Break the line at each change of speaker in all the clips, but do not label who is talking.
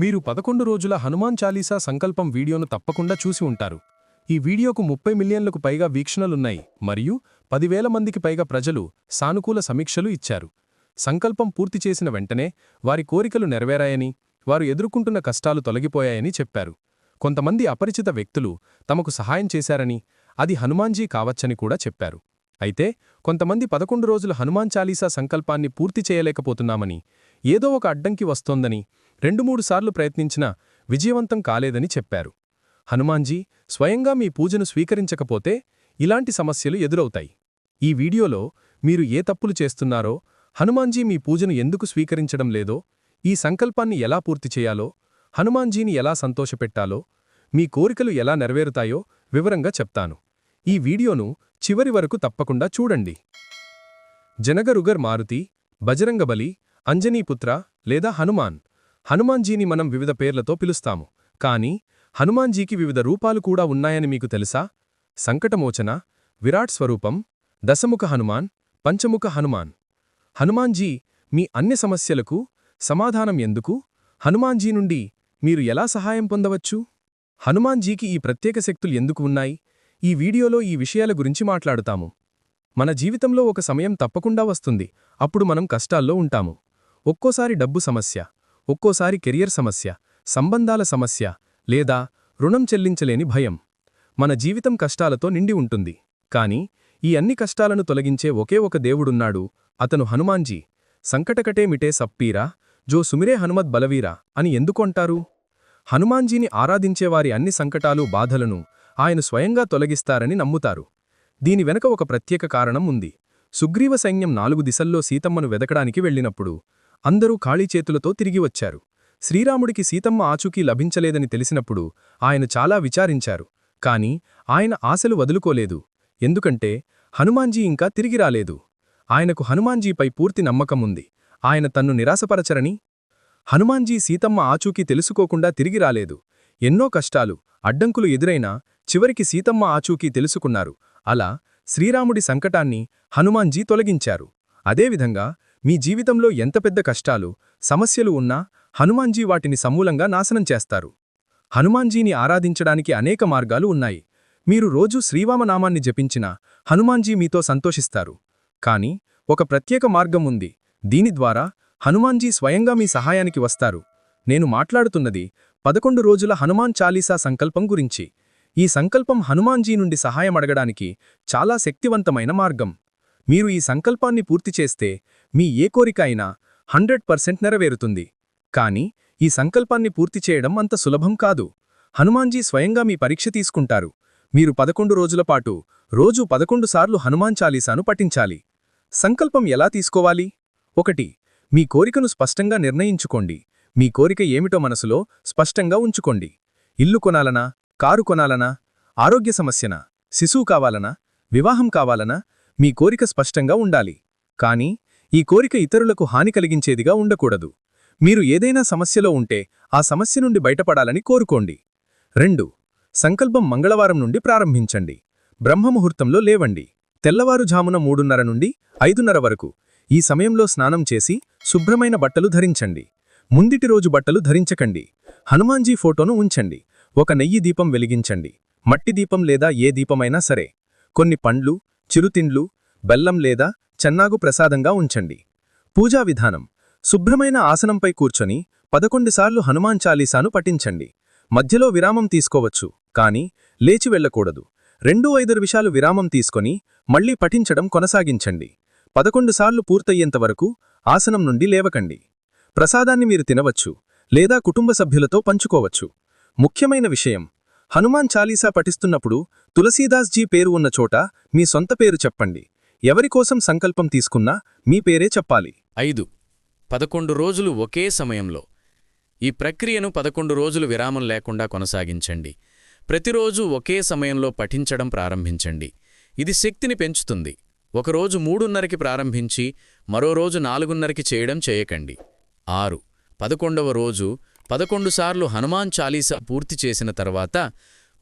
మీరు పదకొండు రోజుల హనుమాన్ చాలీసా సంకల్పం వీడియోను తప్పకుండా చూసి ఉంటారు. ఈ వీడియోకు ముప్పై మిలియన్లకు పైగా వీక్షణలున్నాయి మరియు పదివేల మందికి పైగా ప్రజలు సానుకూల సమీక్షలు ఇచ్చారు. సంకల్పం పూర్తి చేసిన వెంటనే వారి కోరికలు నెరవేరాయని వారు ఎదుర్కొంటున్న కష్టాలు తొలగిపోయాయని చెప్పారు. కొంతమంది అపరిచిత వ్యక్తులు తమకు సహాయం చేశారని అది హనుమాన్జీ కావచ్చని కూడా చెప్పారు. అయితే కొంతమంది పదకొండు రోజుల హనుమాన్ చాలీసా సంకల్పాన్ని పూర్తి చేయలేకపోతున్నామని ఏదో ఒక అడ్డంకి వస్తోందని రెండు మూడు సార్లు ప్రయత్నించినా విజయవంతం కాలేదని చెప్పారు. హనుమాన్జీ స్వయంగా మీ పూజను స్వీకరించకపోతే ఇలాంటి సమస్యలు ఎదురవుతాయి. ఈ వీడియోలో మీరు ఏ తప్పులు చేస్తున్నారో హనుమాన్జీ మీ పూజను ఎందుకు స్వీకరించడం లేదో ఈ సంకల్పాన్ని ఎలా పూర్తి చేయాలో హనుమాన్జీని ఎలా సంతోషపెట్టాలో మీ కోరికలు ఎలా నెరవేరుతాయో వివరంగా చెప్తాను. ఈ వీడియోను చివరి వరకు తప్పకుండా చూడండి. జనగరుగర్ మారుతి బజరంగబలి అంజనీపుత్ర లేదా హనుమాన్ హనుమాన్జీని మనం వివిధ పేర్లతో పిలుస్తాము. కాని హనుమాన్జీకి వివిధ రూపాలు కూడా ఉన్నాయని మీకు తెలుసా? సంకటమోచన విరాట్ స్వరూపం దశముఖ హనుమాన్ పంచముఖ హనుమాన్. హనుమాన్జీ మీ అన్ని సమస్యలకు సమాధానం ఎందుకు? హనుమాన్జీ నుండి మీరు ఎలా సహాయం పొందవచ్చు? హనుమాన్జీకి ఈ ప్రత్యేక శక్తులు ఎందుకు ఉన్నాయి? ఈ వీడియోలో ఈ విషయాల గురించి మాట్లాడుతాము. మన జీవితంలో ఒక సమయం తప్పకుండా వస్తుంది. అప్పుడు మనం కష్టాల్లో ఉంటాము. ఒక్కోసారి డబ్బు సమస్య. ఒక్కోసారి కెరియర్ సమస్య సంబంధాల సమస్య లేదా రుణం చెల్లించలేని భయం మన జీవితం కష్టాలతో నిండి ఉంటుంది. కాని ఈ అన్ని కష్టాలను తొలగించే ఒకే ఒక దేవుడున్నాడు అతను హనుమాన్జీ. సంకటకటేమిటే సప్పీరా జో సుమిరే హనుమద్ బలవీరా అని ఎందుకొంటారు? హనుమాన్జీని ఆరాధించేవారి అన్ని సంకటాలు బాధలను ఆయన స్వయంగా తొలగిస్తారని నమ్ముతారు. దీని వెనక ఒక ప్రత్యేక కారణం ఉంది. సుగ్రీవ సైన్యం నాలుగు దిశల్లో సీతమ్మను వెదకడానికి వెళ్ళినప్పుడు అందరూ ఖాళీ చేతులతో తిరిగి వచ్చారు. శ్రీరాముడికి సీతమ్మ ఆచూకీ లభించలేదని తెలిసినప్పుడు ఆయన చాలా విచారించారు. కాని ఆయన ఆశలు వదులుకోలేదు. ఎందుకంటే హనుమాన్జీ ఇంకా తిరిగి రాలేదు. ఆయనకు హనుమాన్జీపై పూర్తి నమ్మకముంది. ఆయన తన్ను నిరాశపరచరని? హనుమాన్జీ సీతమ్మ ఆచూకీ తెలుసుకోకుండా తిరిగి రాలేదు. ఎన్నో కష్టాలు అడ్డంకులు ఎదురైనా చివరికి సీతమ్మ ఆచూకీ తెలుసుకున్నారు. అలా శ్రీరాముడి సంకటాన్ని హనుమాన్జీ తొలగించారు. అదేవిధంగా మీ జీవితంలో ఎంత పెద్ద కష్టాలు సమస్యలు ఉన్నా హనుమాన్జీ వాటిని సమూలంగా నాశనం చేస్తారు. హనుమాన్జీని ఆరాధించడానికి అనేక మార్గాలు ఉన్నాయి. మీరు రోజూ శ్రీవామనామాన్ని జపించినా హనుమాన్జీ మీతో సంతోషిస్తారు. కాని ఒక ప్రత్యేక మార్గం ఉంది. దీని ద్వారా హనుమాన్జీ స్వయంగా మీ సహాయానికి వస్తారు. నేను మాట్లాడుతున్నది పదకొండు రోజుల హనుమాన్ చాలీసా సంకల్పం గురించి. ఈ సంకల్పం హనుమాన్జీ నుండి సహాయం అడగడానికి చాలా శక్తివంతమైన మార్గం. మీరు ఈ సంకల్పాన్ని పూర్తి చేస్తే మీ ఏ కోరిక అయినా హండ్రెడ్ పర్సెంట్ నెరవేరుతుంది. కాని ఈ సంకల్పాన్ని పూర్తి చేయడం అంత సులభం కాదు. హనుమాన్జీ స్వయంగా మీ పరీక్ష తీసుకుంటారు. మీరు పదకొండు రోజుల పాటు రోజూ పదకొండు సార్లు హనుమాన్ చాలీసాను పఠించాలి. సంకల్పం ఎలా తీసుకోవాలి? ఒకటి మీ కోరికను స్పష్టంగా నిర్ణయించుకోండి. మీ కోరిక ఏమిటో మనసులో స్పష్టంగా ఉంచుకోండి. ఇల్లు కొనాలనా? కారు కొనాలనా? ఆరోగ్య సమస్యనా? శిశువు కావాలనా? వివాహం కావాలనా? మీ కోరిక స్పష్టంగా ఉండాలి. కాని ఈ కోరిక ఇతరులకు హాని కలిగించేదిగా ఉండకూడదు. మీరు ఏదైనా సమస్యలో ఉంటే ఆ సమస్య నుండి బయటపడాలని కోరుకోండి. రెండు సంకల్పం మంగళవారం నుండి ప్రారంభించండి. బ్రహ్మముహూర్తంలో లేవండి. తెల్లవారుజామున మూడున్నర నుండి ఐదున్నర వరకు ఈ సమయంలో స్నానం చేసి శుభ్రమైన బట్టలు ధరించండి. ముందిటి రోజు బట్టలు ధరించకండి. హనుమాన్జీ ఫోటోను ఉంచండి. ఒక నెయ్యి దీపం వెలిగించండి. మట్టి దీపం లేదా ఏ దీపమైనా సరే. కొన్ని పండ్లు చిరుతిండ్లు బెల్లం లేదా చెన్నాగు ప్రసాదంగా ఉంచండి. పూజా విధానం. శుభ్రమైన ఆసనంపై కూర్చొని పదకొండుసార్లు హనుమాన్ చాలీసాను పఠించండి. మధ్యలో విరామం తీసుకోవచ్చు కాని లేచి వెళ్ళకూడదు రెండు ఐదు నిమిషాలు విరామం తీసుకొని మళ్ళీ పఠించడం కొనసాగించండి. పదకొండుసార్లు పూర్తయ్యేంతవరకు ఆసనం నుండి లేవకండి. ప్రసాదాన్ని మీరు తినవచ్చు లేదా కుటుంబ సభ్యులతో పంచుకోవచ్చు. ముఖ్యమైన విషయం హనుమాన్ చాలీసా పఠిస్తున్నప్పుడు తులసీదాస్ జీ పేరు ఉన్న చోట మీ సొంత పేరు చెప్పండి. ఎవరికోసం సంకల్పం తీసుకున్నా మీ పేరే చెప్పాలి.
ఐదు. పదకొండు రోజులు ఒకే సమయంలో. ఈ ప్రక్రియను పదకొండు రోజులు విరామం లేకుండా కొనసాగించండి. ప్రతిరోజు ఒకే సమయంలో పఠించడం ప్రారంభించండి. ఇది శక్తిని పెంచుతుంది. ఒకరోజు మూడున్నరకి ప్రారంభించి మరో రోజు నాలుగున్నరకి చేయడం చేయకండి. ఆరు. పదకొండవ రోజు పదకొండుసార్లు హనుమాన్ చాలీసా పూర్తి చేసిన తర్వాత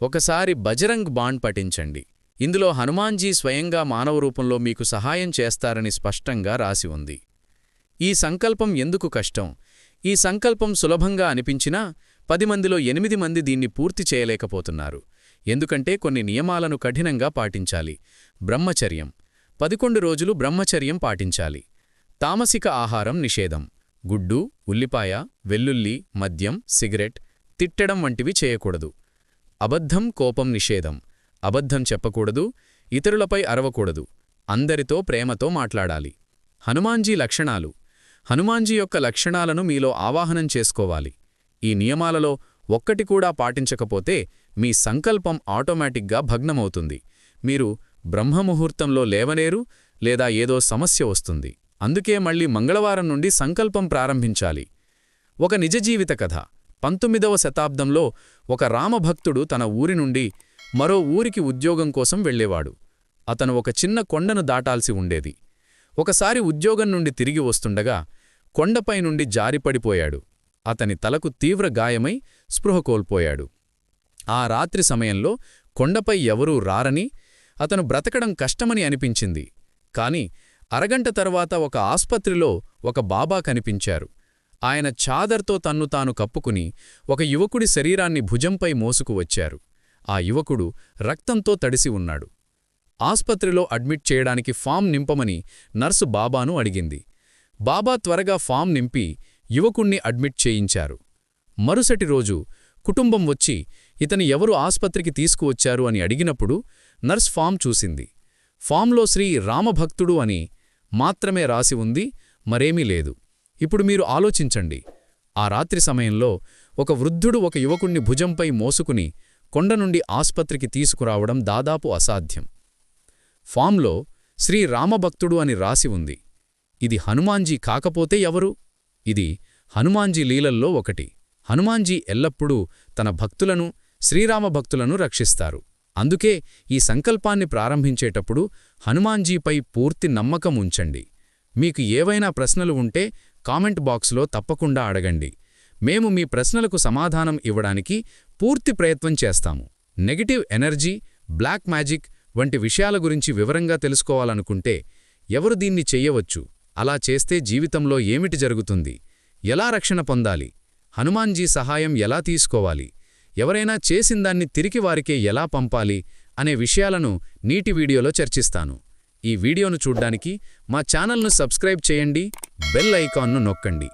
ఒకసారి బజరంగ్ బాండ్ పఠించండి. ఇందులో హనుమాన్జీ స్వయంగా మానవ రూపంలో మీకు సహాయం చేస్తారని స్పష్టంగా రాసి ఉంది. ఈ సంకల్పం ఎందుకు కష్టం? ఈ సంకల్పం సులభంగా అనిపించినా పది మందిలో ఎనిమిది మంది దీన్ని పూర్తి చేయలేకపోతున్నారు. ఎందుకంటే కొన్ని నియమాలను కఠినంగా పాటించాలి. బ్రహ్మచర్యం. పదకొండు రోజులు బ్రహ్మచర్యం పాటించాలి. తామసిక ఆహారం నిషేధం. గుడ్డు ఉల్లిపాయ వెల్లుల్లి మద్యం సిగరెట్ తిట్టడం వంటివి చేయకూడదు. అబద్ధం కోపం నిషేధం. అబద్ధం చెప్పకూడదు ఇతరులపై అరవకూడదు. అందరితో ప్రేమతో మాట్లాడాలి. హనుమాన్జీ లక్షణాలు. హనుమాన్జీ యొక్క లక్షణాలను మీలో ఆవాహనం చేసుకోవాలి. ఈ నియమాలలో ఒక్కటి కూడా పాటించకపోతే మీ సంకల్పం ఆటోమేటిక్గా భగ్నమవుతుంది. మీరు బ్రహ్మముహూర్తంలో లేవలేరు లేదా ఏదో సమస్య వస్తుంది. అందుకే మళ్ళీ మంగళవారం నుండి సంకల్పం ప్రారంభించాలి. ఒక నిజ జీవిత కథ. పంతొమ్మిదవ శతాబ్దంలో ఒక రామభక్తుడు తన ఊరి నుండి మరో ఊరికి ఉద్యోగం కోసం వెళ్ళేవాడు. అతను ఒక చిన్న కొండను దాటాల్సి ఉండేది. ఒకసారి ఉద్యోగం నుండి తిరిగి వస్తుండగా కొండపై నుండి జారిపడిపోయాడు. అతని తలకు తీవ్ర గాయమై స్పృహ కోల్పోయాడు. ఆ రాత్రి సమయంలో కొండపై ఎవరూ రారని అతను బ్రతకడం కష్టమని అనిపించింది. కాని అరగంట తర్వాత ఒక ఆస్పత్రిలో ఒక బాబా కనిపించారు. ఆయన చాదర్తో తన్ను తాను కప్పుకుని ఒక యువకుడి శరీరాన్ని భుజంపై మోసుకు వచ్చారు. ఆ యువకుడు రక్తంతో తడిసి ఉన్నాడు. ఆస్పత్రిలో అడ్మిట్ చేయడానికి ఫామ్ నింపమని నర్సు బాబాను అడిగింది. బాబా త్వరగా ఫామ్ నింపి యువకుణ్ణి అడ్మిట్ చేయించారు. మరుసటి రోజు కుటుంబం వచ్చి ఇతని ఎవరు ఆస్పత్రికి తీసుకువచ్చారు అని అడిగినప్పుడు నర్స్ ఫామ్ చూసింది. ఫామ్లో శ్రీ రామభక్తుడు అని మాత్రమే రాసి ఉంది మరేమీ లేదు. ఇప్పుడు మీరు ఆలోచించండి. ఆ రాత్రి సమయంలో ఒక వృద్ధుడు ఒక యువకుణ్ణి భుజంపై మోసుకుని కొండ నుండి ఆస్పత్రికి తీసుకురావడం దాదాపు అసాధ్యం. ఫామ్లో శ్రీ రామభక్తుడు అని రాసి ఉంది. ఇది హనుమాన్జీ కాకపోతే ఎవరు? ఇది హనుమాన్జీ లీలల్లో ఒకటి. హనుమాన్జీ ఎల్లప్పుడూ తన భక్తులను శ్రీరామభక్తులను రక్షిస్తారు. అందుకే ఈ సంకల్పాన్ని ప్రారంభించేటప్పుడు హనుమాన్జీపై పూర్తి నమ్మకం ఉంచండి. మీకు ఏవైనా ప్రశ్నలు ఉంటే కామెంట్ బాక్స్లో తప్పకుండా అడగండి. మేము మీ ప్రశ్నలకు సమాధానం ఇవ్వడానికి పూర్తి ప్రయత్నం చేస్తాము. నెగటివ్ ఎనర్జీ బ్లాక్ మ్యాజిక్ వంటి విషయాల గురించి వివరంగా తెలుసుకోవాలనుకుంటే ఎవరు దీన్ని చెయ్యవచ్చు అలా చేస్తే జీవితంలో ఏమిటి జరుగుతుంది? ఎలా రక్షణ పొందాలి? హనుమాన్జీ సహాయం ఎలా తీసుకోవాలి? ఎవరైనా చేసిందాన్ని తిరిగి వారికే ఎలా పంపాలి అనే విషయాలను నీటి వీడియోలో చర్చిస్తాను. ఈ వీడియోను చూడ్డానికి మా ఛానల్ను సబ్స్క్రైబ్ చేయండి బెల్ ఐకాన్ను నొక్కండి.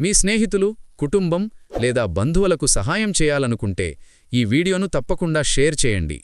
మీ స్నేహితులు కుటుంబం లేదా బంధువులకు సహాయం చేయాలనుకుంటే ఈ వీడియోను తప్పకుండా షేర్ చేయండి.